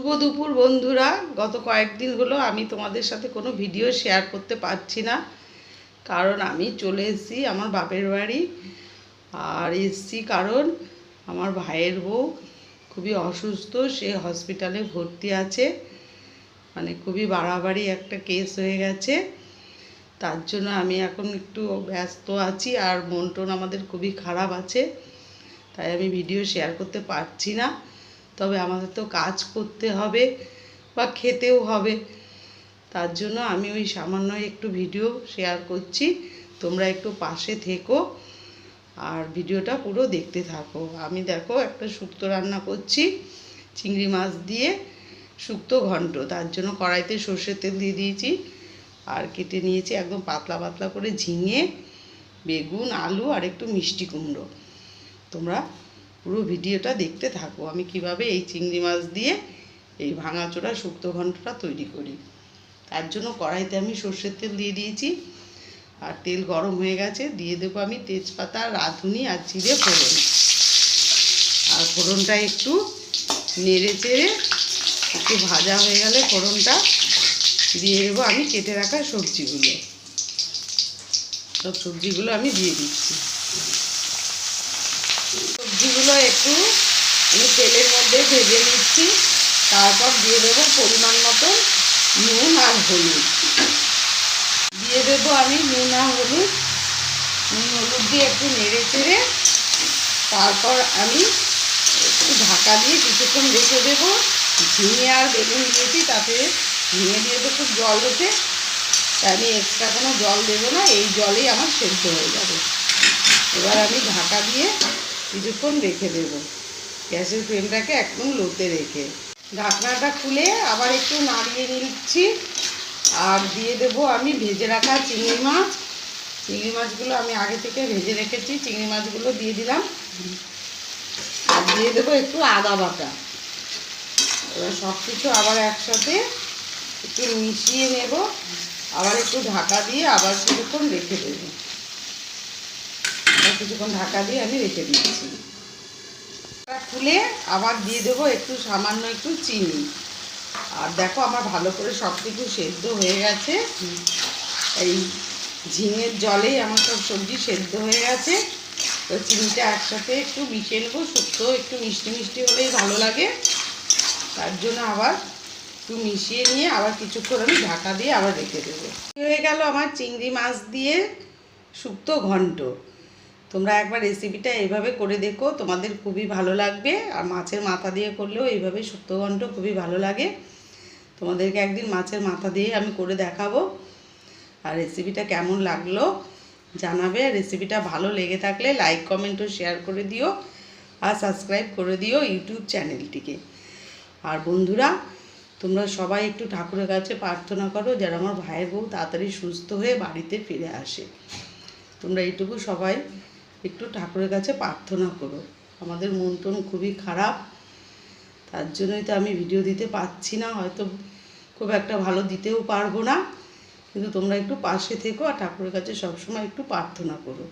শুভ দুপুর বন্ধুরা। গত কয়েকদিন হলো আমি তোমাদের সাথে কোনো ভিডিও শেয়ার করতে পারছি না। কারণ আমি চলে এসেছি আমার বাপের বাড়ি। আর এসছি কারণ আমার ভাইয়ের বউ খুবই অসুস্থ, সে হসপিটালে ভর্তি আছে। মানে খুবই বাড়াবাড়ি একটা কেস হয়ে গেছে। তার জন্য আমি এখন একটু ব্যস্ত আছি আর মন আমাদের খুবই খারাপ আছে। তাই আমি ভিডিও শেয়ার করতে পারছি না। তবে আমাদের তো কাজ করতে হবে বা খেতেও হবে। তার জন্য আমি ওই সামান্য একটু ভিডিও শেয়ার করছি। তোমরা একটু পাশে থেকো আর ভিডিওটা পুরো দেখতে থাকো। আমি দেখো একটা শুক্তো রান্না করছি, চিংড়ি মাছ দিয়ে শুক্তো ঘন্ট। তার জন্য কড়াইতে সর্ষের তেল দিয়ে দিয়েছি আর কেটে নিয়েছি একদম পাতলা পাতলা করে ঝিঙে, বেগুন, আলু আর একটু মিষ্টি কুমড়ো। তোমরা পুরো ভিডিওটা দেখতে থাকো। আমি কীভাবে এই চিংড়ি মাছ দিয়ে এই ভাঙাচোরা শুক্তো ঘন্টটা তৈরি করি। তার জন্য কড়াইতে আমি সর্ষের তেল দিয়ে দিয়েছি। আর তেল গরম হয়ে গেছে, দিয়ে দেবো আমি তেজপাতা, রাঁধুনি আর জিরে ফোড়ন। আর ফোড়নটা একটু নেড়ে চেড়ে একটু ভাজা হয়ে গেলে ফোড়নটা দিয়ে দেবো আমি কেটে রাখা সবজিগুলো। সব সবজিগুলো আমি দিয়ে দিচ্ছি। সবজিগুলো একটু আমি তেলের মধ্যে ভেজে নিচ্ছি। তারপর দিয়ে দেবো পরিমাণ মতো নুন আর হলুদ। দিয়ে দেবো আমি নুন আর হলুদ। নুন, হলুদ দিয়ে একটু নেড়ে চেড়ে তারপর আমি একটু ঢাকা দিয়ে কিছুক্ষণ রেখে দেবো। ঝিঙে আর বেগুন দিয়েছি, তাতে ঝিঙে দিয়ে তো খুব জল ওঠে। তাই আমি এক্সট্রা কোনো জল দেবো না, এই জলেই আমার সেদ্ধ হয়ে যাবে। এবার আমি ঢাকা দিয়ে কিছুক্ষণ রেখে দেবো। গ্যাসের ফ্লেমটাকে একদম লোতে রেখে। ঢাকনাটা খুলে আবার একটু নাড়িয়ে নিচ্ছি। আর দিয়ে দেবো আমি ভেজে রাখা চিংড়ি মাছ। চিংড়ি মাছগুলো আমি আগে থেকে ভেজে রেখেছি, চিংড়ি মাছগুলো দিয়ে দিলাম। আর দিয়ে দেবো একটু আদা বাটা। এবার সব কিছু আবার একসাথে একটু মিশিয়ে নেব। আবার একটু ঢাকা দিয়ে আবার কিছুক্ষণ রেখে দেবো। কিছুক্ষণ ঢাকা দিয়ে আমি রেখে দিচ্ছি খুলে আবার দিয়ে দেবো একটু সামান্য একটু চিনি। আর দেখো আমার ভালো করে সব কিছু সেদ্ধ হয়ে গেছে। এই ঝিঙের জলেই আমার সব সবজি সেদ্ধ হয়ে গেছে। তো চিনিটা একসাথে একটু মিশিয়ে নেব, শুক্তো একটু মিষ্টি মিষ্টি হলেই ভালো লাগে। তার জন্য আবার একটু মিশিয়ে নিয়ে আবার কিছুক্ষণ আমি ঢাকা দিয়ে আবার রেখে দেবো। হয়ে গেল আমার চিংড়ি মাছ দিয়ে শুক্তো ঘন্ট। তোমরা একবার রেসিপিটা এইভাবে করে দেখো, তোমাদের খুবই ভালো লাগবে। আর মাছের মাথা দিয়ে করলেও এইভাবে শুক্তো ঘন্ট খুবই ভালো লাগে। তোমাদেরকে একদিন মাছের মাথা দিয়ে আমি করে দেখাবো। আর রেসিপিটা কেমন লাগল জানাবে। রেসিপিটা ভালো লেগে থাকলে লাইক কমেন্টও শেয়ার করে দিও। আর সাবস্ক্রাইব করে দিও ইউটিউব চ্যানেলটিকে আর বন্ধুরা, তোমরা সবাই একটু ঠাকুরের কাছে প্রার্থনা করো যেন আমার ভাইয়ের বউ তাড়াতাড়ি সুস্থ হয়ে বাড়িতে ফিরে আসে। তোমরা এইটুকু সবাই একটু ঠাকুরের কাছে প্রার্থনা করো। আমাদের মন টন খুবই খারাপ। তার জন্যই তো আমি ভিডিও দিতে পারছি না, হয়তো খুব একটা ভালো দিতেও পারব না। কিন্তু তোমরা একটু পাশে থেকো আর ঠাকুরের কাছে সবসময় একটু প্রার্থনা করো।